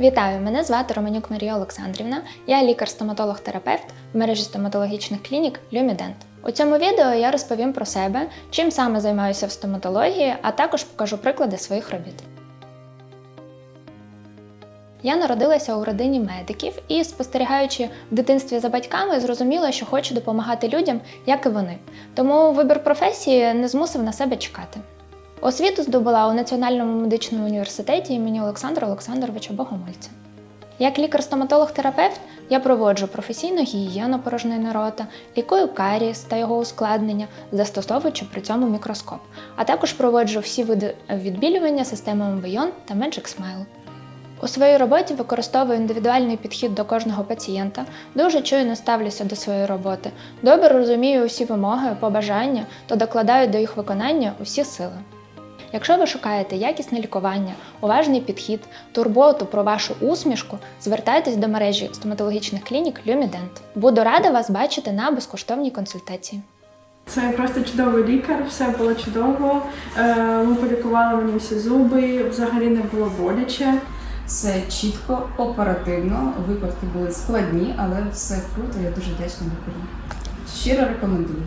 Вітаю! Мене звати Романюк Марія Олександрівна. Я лікар-стоматолог-терапевт в мережі стоматологічних клінік Люмідент. У цьому відео я розповім про себе, чим саме займаюся в стоматології, а також покажу приклади своїх робіт. Я народилася у родині медиків і, спостерігаючи в дитинстві за батьками, зрозуміла, що хочу допомагати людям, як і вони. Тому вибір професії не змусив на себе чекати. Освіту здобула у Національному медичному університеті імені Олександра Олександровича Богомольця. Як лікар-стоматолог-терапевт я проводжу професійну гігієну порожнини рота, лікую карієс та його ускладнення, застосовуючи при цьому мікроскоп, а також проводжу всі види відбілювання системами Beyond та Magic Smile. У своїй роботі використовую індивідуальний підхід до кожного пацієнта, дуже чуйно ставлюся до своєї роботи, добре розумію усі вимоги, побажання та докладаю до їх виконання усі сили. Якщо ви шукаєте якісне лікування, уважний підхід, турботу про вашу усмішку, звертайтесь до мережі стоматологічних клінік Люмідент. Буду рада вас бачити на безкоштовній консультації. Це просто чудовий лікар, все було чудово. Е, Ми полікували мені всі зуби, взагалі не було боляче. Все чітко, оперативно. Випадки були складні, але все круто. Я дуже вдячна лікарю. Щиро рекомендую.